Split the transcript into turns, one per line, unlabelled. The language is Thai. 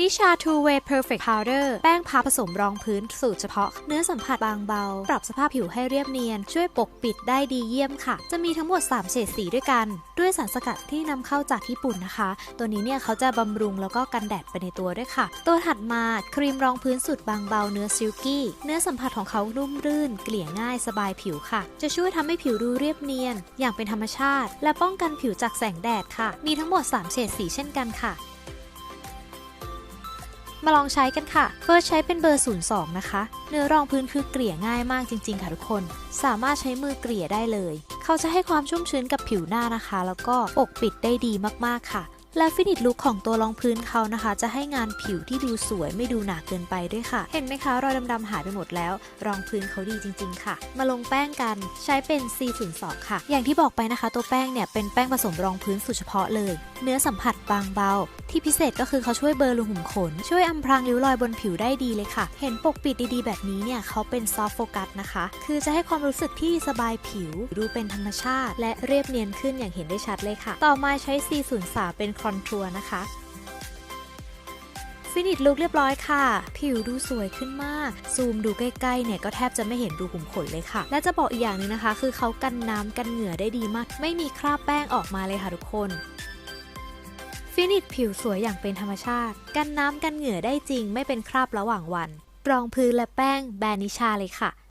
นิชา Two Way Perfect Powder แป้งพับผสมรองพื้นสูตรเฉพาะ เนื้อสัมผัสบางเบา ปรับสภาพผิวให้เรียบเนียน ช่วยปกปิดได้ดีเยี่ยมค่ะ จะมีทั้งหมด 3 เฉดสีด้วยกัน ด้วยสารสกัดที่นำเข้าจากญี่ปุ่นนะคะ ตัวนี้เนี่ยเขาจะบำรุงแล้วก็กันแดดไปในตัวด้วยค่ะ ตัวถัดมาครีมรองพื้นสูตรบางเบาเนื้อซิลกี้ เนื้อสัมผัสของเขานุ่มรื่น เกลี่ยง่ายสบายผิวค่ะ จะช่วยทำให้ผิวดูเรียบเนียน อย่างเป็นธรรมชาติ และป้องกันผิวจากแสงแดดค่ะ มีทั้งหมด 3 เฉดสีเช่นกันค่ะ มาลองใช้กันค่ะ เฟิร์สใช้เป็นเบอร์ 02 นะคะ เนื้อรองพื้นคือเกลี่ยง่ายมากจริง ๆ ค่ะทุกคน สามารถใช้มือเกลี่ยได้เลย เขาจะให้ความชุ่มชื้นกับผิวหน้านะคะ แล้วก็ปกปิดได้ดีมากๆค่ะ และฟินิชลุคของตัวรองพื้นเขานะคะ จะให้งานผิวที่ดูสวยไม่ดูหนาเกินไปด้วยค่ะ เห็นไหมคะรอยดำๆหายไปหมดแล้ว รองพื้นเขาดีจริง ๆ ค่ะ มาลงแป้งกันใช้เป็น C02 ค่ะ อย่างที่บอกไปนะคะ ตัวแป้งเนี่ยเป็นแป้งผสมรองพื้นสูตรเฉพาะเลย เนื้อสัมผัสบางเบา ที่พิเศษก็คือเขาช่วยเบลอรูขุมขน ช่วยอำพรางริ้วรอยบนผิวได้ดีเลยค่ะ เห็นปกปิดดีๆ แบบนี้เนี่ยเขาเป็นซอฟต์โฟกัสนะคะ คือจะให้ความรู้สึกที่สบายผิว ดูเป็นธรรมชาติ และเรียบเนียนขึ้นอย่างเห็นได้ชัดเลยค่ะ ต่อมาใช้ C03 เป็นคอนทัวร์นะคะ ฟินิชลุกเรียบร้อยค่ะ ผิวดูสวยขึ้นมาก ซูมดูใกล้ๆเนี่ยก็แทบจะไม่เห็นรูขุมขนเลยค่ะ และจะบอกอีกอย่างหนึงนะคะ คือเขากันน้ำกันเหงื่อได้ดีมาก ไม่มีคราบแป้งออกมาเลยค่ะทุกคนฟินิชผิวสวยอย่างเป็นธรรมชาติ กันน้ำกันเหงื่อได้จริง ไม่เป็นคราบระหว่างวัน รองพื้นและแป้งแบรนด์นิชาเลยค่ะ